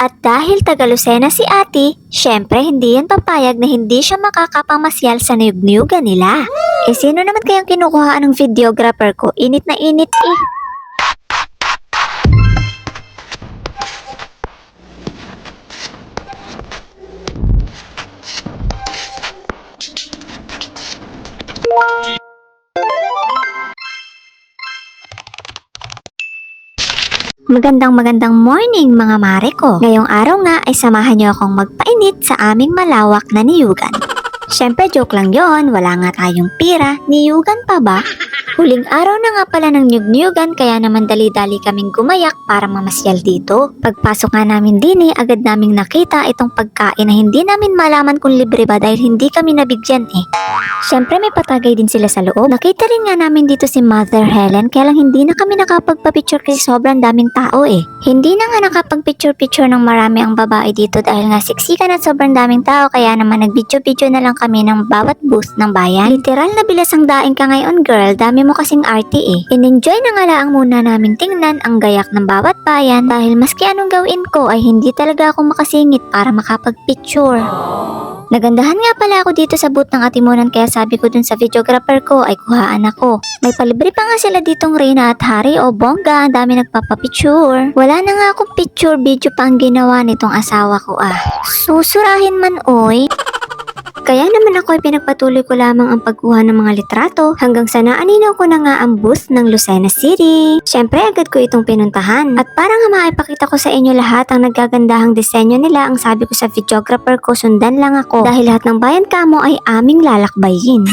At dahil taga Lucena si ate, syempre hindi yan papayag na hindi siya makakapamasyal sa niyug-niyugan nila. Eh sino naman kayang kinukuhaan ng videographer ko? Init na init eh. Magandang magandang morning mga mare ko. Ngayong araw nga ay samahan niyo akong magpainit sa aming malawak na niyugan. Siyempre joke lang yon, wala nga tayong pira, niyugan pa ba? Huling araw na nga pala ng niyug-niyugan kaya naman dali-dali kaming gumayak para mamasyal dito. Pagpasok nga namin din eh, agad naming nakita itong pagkain na hindi namin malaman kung libre ba dahil hindi kami nabigyan eh. Siyempre may patagay din sila sa loob. Nakita rin nga namin dito si Mother Helen kaya lang hindi na kami nakapagpa-picture kasi sobrang daming tao eh. Hindi na nga nakapag-picture-picture ng marami ang babae dito dahil nga siksikan at sobrang daming tao kaya naman nag-video-video na lang kami ng bawat booth ng bayan. Literal na bilas ang daing ka ngayon girl, dami mo kasing arte eh. In-enjoy na nga lang muna namin tingnan ang gayak ng bawat bayan dahil maski anong gawin ko ay hindi talaga ako makasingit para makapag-picture. Nagandahan nga pala ako dito sa booth ng atimunan kaya sabi ko dun sa videographer ko ay kuhaan ako. May palibre pa nga sila ditong Reyna at Hari o bongga, ang dami nagpapapicture. Wala na nga akong picture video pa ang ginawa nitong asawa ko ah. Susurahin man oy. Kaya naman ako ay pinagpatuloy ko lamang ang pagkuha ng mga litrato hanggang sa naaninaw ko na nga ang booth ng Lucena City. Siyempre agad ko itong pinuntahan. At para nga maipakita ko sa inyo lahat ang nagagandahang disenyo nila ang sabi ko sa videographer ko sundan lang ako dahil lahat ng bayan kamo ay aming lalakbayin.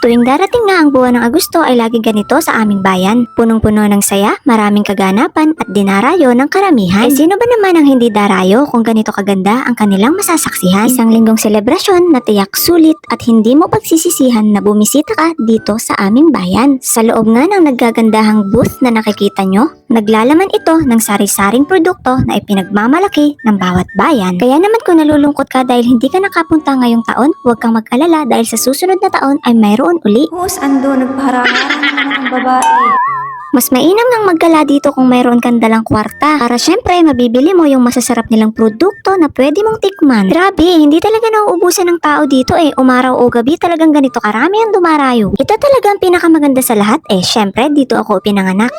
Tuwing darating nga ang buwan ng Agosto ay lagi ganito sa aming bayan. Punong-puno ng saya, maraming kaganapan at dinarayo ng karamihan. Eh sino ba naman ang hindi darayo kung ganito kaganda ang kanilang masasaksihan? Isang linggong selebrasyon na tiyak sulit at hindi mo pagsisisihan na bumisita ka dito sa aming bayan. Sa loob nga ng naggagandahang booth na nakikita nyo, naglalaman ito ng sari-saring produkto na ipinagmamalaki ng bawat bayan. Kaya naman kung nalulungkot ka dahil hindi ka nakapunta ngayong taon, huwag kang mag-alala dahil sa susunod na taon ay mayroon uli. Hus, ando, nagpaharang-harang naman ang babae. Mas mainam nang maggala dito kung mayroon kang dalang kwarta para syempre mabibili mo yung masasarap nilang produkto na pwede mong tikman. Grabe, hindi talaga nauubusan ng tao dito eh. Umaraw o gabi talagang ganito karami ang dumarayo. Ito talaga ang pinakamaganda sa lahat eh. Syempre, dito ako pinanganak.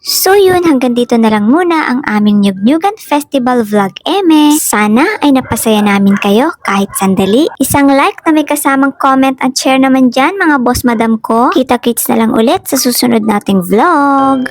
So yun, hanggang dito na lang muna ang aming Nyugnyugan Festival Vlog Eme. Sana ay napasaya namin kayo kahit sandali. Isang like na may kasamang comment at share naman dyan mga boss madam ko. Kita-kits na lang ulit sa susunod nating vlog.